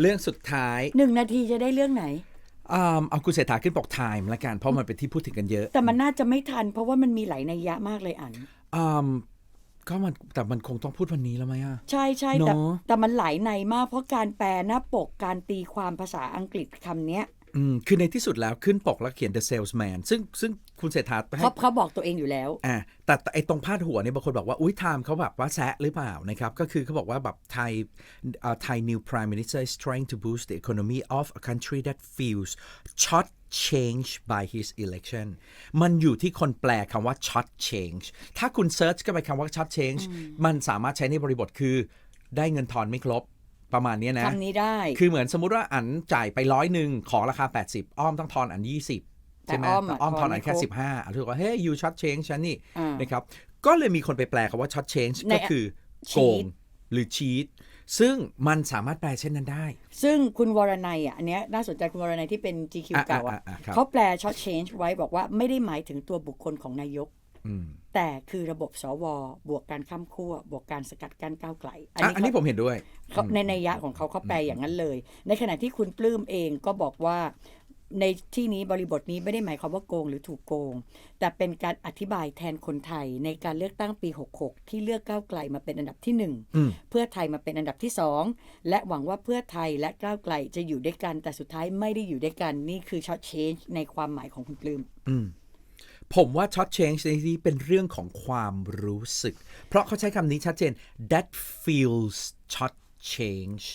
เรื่องสุดท้ายหนึ่งนาทีจะได้เรื่องไหน อ่าเอาคุณเศรษฐาขึ้นปกไทม์ละกันเพราะมันเป็นที่พูดถึงกันเยอะแต่มันน่าจะไม่ทัน เพราะว่ามันมีหลายนัยยะมากเลยอันอ่าก็มันแต่มันคงต้องพูดวันนี้แล้วไหมอะ ใช่ใช่แต่เนอะ แต่มันหลายในมากเพราะการแปลหน้าปกการตีความภาษาอังกฤษคำเนี้ย อืมคือในที่สุดแล้วขึ้นปกแล้วเขียน The Salesman ซึ่งซึ่งคุณเศรษฐาให้เขาเขาบอกตัวเองอยู่แล้ว อ่าแต่แต่ไอ้ตรงพาดหัวเนี่ยบางคนบอกว่า อุ้ยไทม์เขาแบบว่าแซะหรือเปล่านะครับ ก็คือเขาบอกว่าแบบไทยอ่า Thai new prime minister is trying to boost the economy of a country that feels short change by his election มันอยู่ที่คนแปลคำว่า short change ถ้าคุณเซิร์ชก็ไปคำว่า short change มันสามารถใช้ในบริบทคือ ได้เงินทอนไม่ครบ ประมาณเนี้ยนะคำนี้ได้ คือเหมือนสมมุติว่าอันจ่ายไปร้อยหนึ่งของราคา 80 อ้อมต้องทอนอัน 20 ใช่ไหมแต่อ้อมแต่อะอ้อมทอนอันทอนไม่แค่ครบสิบห้าอะถือว่าเฮ้ย you short change ฉันนี่อ่านนะครับก็เลยมีคนไปแปลคำว่า short change ในก็คือโกง cheat หรือ cheat ซึ่งมันสามารถแปลเช่นนั้นได้ ซึ่งคุณวรนัยอะอันเนี้ยน่าสนใจคุณวรนัยที่เป็น GQ อะเก่าอะอะอะครับเขาแปล short change ไว้บอกว่าไม่ได้หมายถึงตัวบุคคลของนายกอืม แต่คือระบบสวบวกการข้ามขั้วบวกการสกัดกั้นก้าวไกลอะอันนี้เขาผมเห็นด้วยเขาในนัยยะของเขาเขาแปลอย่างนั้นเลย ในขณะที่คุณปลื้มเองก็บอกว่าในที่นี้บริบทนี้ไม่ได้หมายความว่าโกงหรือถูกโกง แต่เป็นการอธิบายแทนคนไทยในการเลือกตั้งปี 66 ที่เลือกก้าวไกลมาเป็นอันดับที่หนึ่งอืมเพื่อไทยมาเป็นอันดับที่สองและหวังว่าเพื่อไทยและก้าวไกลจะอยู่ด้วยกัน แต่สุดท้ายไม่ได้อยู่ด้วยกันนี่คือช็อตเชนจ์ในความหมายของคุณปลื้มอืม ผมว่า short change ในที่นี้เป็นเรื่องของความรู้สึก เพราะเขาใช้คำนี้ชัดเจน that feels short change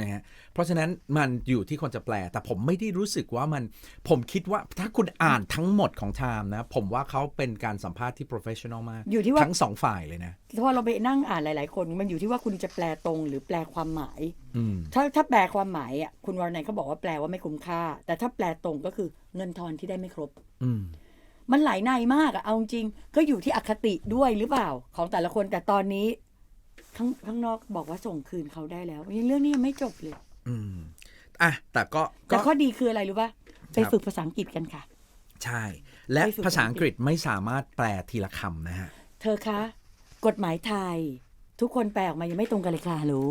นะฮะเพราะฉะนั้นมันอยู่ที่คนจะแปล แต่ผมไม่ได้รู้สึกว่ามัน ผมคิดว่าถ้าคุณอ่านทั้งหมดของ Time นะ ผมว่าเขาเป็นการสัมภาษณ์ที่ professional มาก อยู่ที่ว่าทั้งสองฝ่ายเลยนะเพราะว่าเราไปนั่งอ่านหลาย ๆ คน มันอยู่ที่ว่าคุณจะแปลตรงหรือแปลความหมายอืมถ้าถ้าแปลความหมายอะคุณวรนัยเขาบอกว่าแปลว่าไม่คุ้มค่า แต่ถ้าแปลตรงก็คือเงินทอนที่ได้ไม่ครบ อื มมันหลายในมากอะเอาจริงๆก็อยู่ที่อคติด้วยหรือเปล่า ของแต่ละคนแต่ตอนนี้ข้างข้างนอกบอกว่าส่งคืนเขาได้แล้วเรื่องนี้ยังไม่จบเลย อืมอะแต่ก็แต่ก็ข้อดีคืออะไรรู้ป่ะไปครับฝึกภาษาอังกฤษกันค่ะ ใช่ และไปฝึกภาษาอังกฤษไม่สามารถแปลทีละคำนะฮะ เธอคะ กฎหมายไทย ทุกคนแปลออกมายังไม่ตรงกันเลยค่ะรู้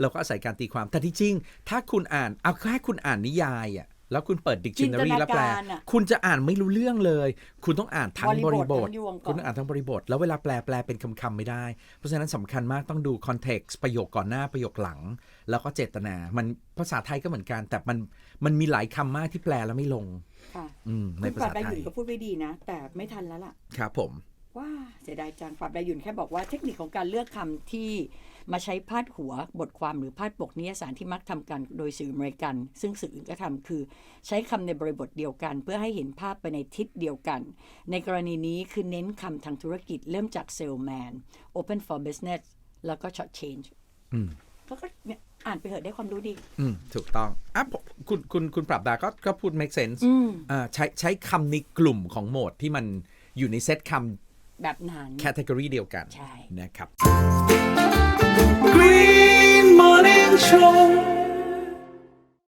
เราก็อาศัยการตีความแต่ที่จริง ถ้าคุณอ่านเอาแค่คุณอ่านนิยายอะ แล้วคุณเปิดจินต dictionary นาแล้วแปลการอะคุณจะอ่านไม่รู้เรื่องเลย คุณต้องอ่านทั้งบบริริบบทททั้งยวงก่อนคุณต้องอ่านทั้งบริบท แล้วเวลาแปลแปลเป็นคำๆไม่ได้ เพราะฉะนั้นสำคัญมากต้องดู context ประโยคก่อนหน้าประโยคหลัง แล้วก็เจตนา มันภาษาไทยก็เหมือนกัน แต่มันมันมีหลายคำมากที่แปลแล้วไม่ลงค่ะอืมในคุณภาปราษาบดาไทหยยุ่นก็พูดไว้ดีนะ แต่ไม่ทันแล้วล่ะ ครับผม ว้าเสียดายจังปราบดาหยุ่นแค่บอกว่าเทคนิคของการเลือกคำที่มาใช้พาดหัวบทความหรือพาดปกนิยสารที่มักทำกันโดยสื่ออเมริกัน ซึ่งสื่ออื่นก็ทำคือ ใช้คำในบริบทเดียวกัน เพื่อให้เห็นภาพไปในทิศเดียวกัน ในกรณีนี้คือเน้นคำทางธุรกิจเริ่มจาก salesman open for business แล้วก็ short change อืมเขาก็เนี่ยอ่านไปเถอะได้ความรู้ดี อืม ถูกต้องอะผมคุณคุณคุณปรับดาก็ก็พูด make sense อืมอ่าใช้ใช้คำในกลุ่มของโหมดที่มันอยู่ในเซตค แบบนั้นำแคตตากรีเดียวกันใช่ นะครับ Green Morning Show